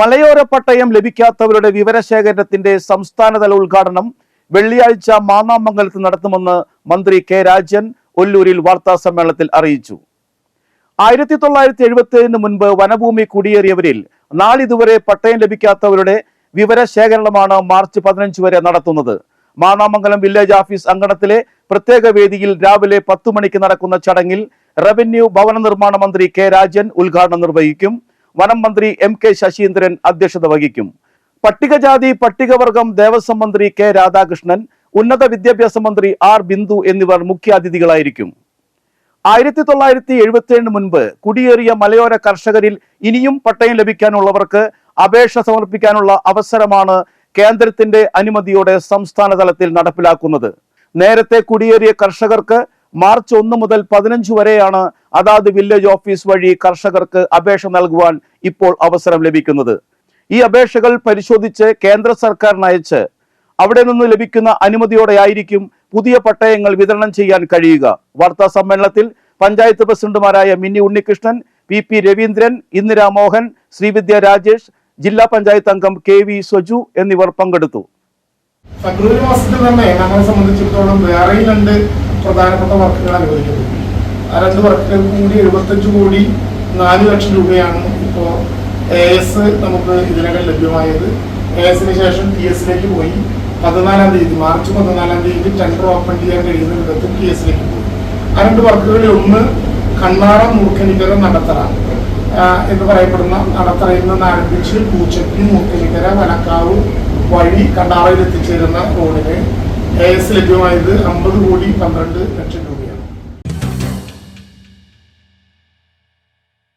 മലയോര പട്ടയം ലഭിക്കാത്തവരുടെ വിവരശേഖരണത്തിന്റെ സംസ്ഥാനതല ഉദ്ഘാടനം വെള്ളിയാഴ്ച മാന്നാമംഗലത്ത് നടത്തുമെന്ന് മന്ത്രി കെ രാജൻ ഒല്ലൂരിൽ വാർത്താ സമ്മേളനത്തിൽ അറിയിച്ചു. ആയിരത്തി തൊള്ളായിരത്തി എഴുപത്തി ഏഴിന് മുൻപ് വനഭൂമി കുടിയേറിയവരിൽ നാളിതുവരെ പട്ടയം ലഭിക്കാത്തവരുടെ വിവരശേഖരണമാണ് മാർച്ച് പതിനഞ്ച് വരെ നടത്തുന്നത്. മാന്നാമംഗലം വില്ലേജ് ഓഫീസ് അങ്കണത്തിലെ പ്രത്യേക വേദിയിൽ രാവിലെ പത്തു മണിക്ക് നടക്കുന്ന ചടങ്ങിൽ റവന്യൂ ഭവന നിർമ്മാണ മന്ത്രി കെ രാജൻ ഉദ്ഘാടനം നിർവഹിക്കും. വനം മന്ത്രി എം കെ ശശീന്ദ്രൻ അധ്യക്ഷത വഹിക്കും. പട്ടികജാതി പട്ടികവർഗം ദേവസ്വം മന്ത്രി കെ രാധാകൃഷ്ണൻ ഉന്നത വിദ്യാഭ്യാസ മന്ത്രി ആർ ബിന്ദു എന്നിവർ മുഖ്യാതിഥികളായിരിക്കും. ആയിരത്തി തൊള്ളായിരത്തി എഴുപത്തിയേഴിന് മുൻപ് കുടിയേറിയ മലയോര കർഷകരിൽ ഇനിയും പട്ടയം ലഭിക്കാനുള്ളവർക്ക് അപേക്ഷ സമർപ്പിക്കാനുള്ള അവസരമാണ് കേന്ദ്രത്തിന്റെ അനുമതിയോടെ സംസ്ഥാന തലത്തിൽ നടപ്പിലാക്കുന്നത്. നേരത്തെ കുടിയേറിയ കർഷകർക്ക് മാർച്ച് ഒന്ന് മുതൽ പതിനഞ്ച് വരെയാണ് അതാത് വില്ലേജ് ഓഫീസ് വഴി കർഷകർക്ക് അപേക്ഷ നൽകുവാൻ ഇപ്പോൾ അവസരം ലഭിക്കുന്നത്. ഈ അപേക്ഷകൾ പരിശോധിച്ച് കേന്ദ്ര സർക്കാരിന് അയച്ച് അവിടെ നിന്ന് ലഭിക്കുന്ന അനുമതിയോടെയായിരിക്കും പുതിയ പട്ടയങ്ങൾ വിതരണം ചെയ്യാൻ കഴിയുക. വാർത്താ സമ്മേളനത്തിൽ പഞ്ചായത്ത് പ്രസിഡന്റുമാരായ മിന്നി ഉണ്ണികൃഷ്ണൻ പി പി രവീന്ദ്രൻ ഇന്ദിരാ മോഹൻ ശ്രീവിദ്യ രാജേഷ് ജില്ലാ പഞ്ചായത്ത് അംഗം കെ വി സ്വജു എന്നിവർ പങ്കെടുത്തു. ഫെബ്രുവരി മാസത്തിൽ തന്നെ നമ്മളെ സംബന്ധിച്ചിടത്തോളം വേറെയും രണ്ട് പ്രധാനപ്പെട്ട വർക്കുകൾ അനുവദിക്കുന്നത്. ആ രണ്ട് വർക്കുകൾക്ക് കൂടി എഴുപത്തഞ്ച് കോടി നാല് ലക്ഷം രൂപയാണ് ഇപ്പോൾ എ എസ് നമുക്ക് ഇതിനകം ലഭ്യമായത്. എ എസിന് ശേഷം ടി എസിലേക്ക് പോയി. പതിനാലാം തീയതി മാർച്ച് പതിനാലാം തീയതി ടെൻഡർ ഓപ്പൺ ചെയ്യാൻ കഴിയുന്ന വിധത്തിൽ ടി എസിലേക്ക് പോയി. ആ രണ്ട് വർക്കുകളിൽ ഒന്ന് കണ്ണാറ മൂർക്കനിക്കര നടത്തറ. എന്ന് പറയപ്പെടുന്ന നടത്തറയിൽ നിന്ന് ആരംഭിച്ച് പൂച്ചക്കി മൂർക്കനിക്കര വനക്കാവ് വഴി കണ്ണാറയിൽ എത്തിച്ചേരുന്ന റോഡിന് എസ് ലഭ്യമായത് അമ്പത് കോടി പന്ത്രണ്ട് ലക്ഷം രൂപ.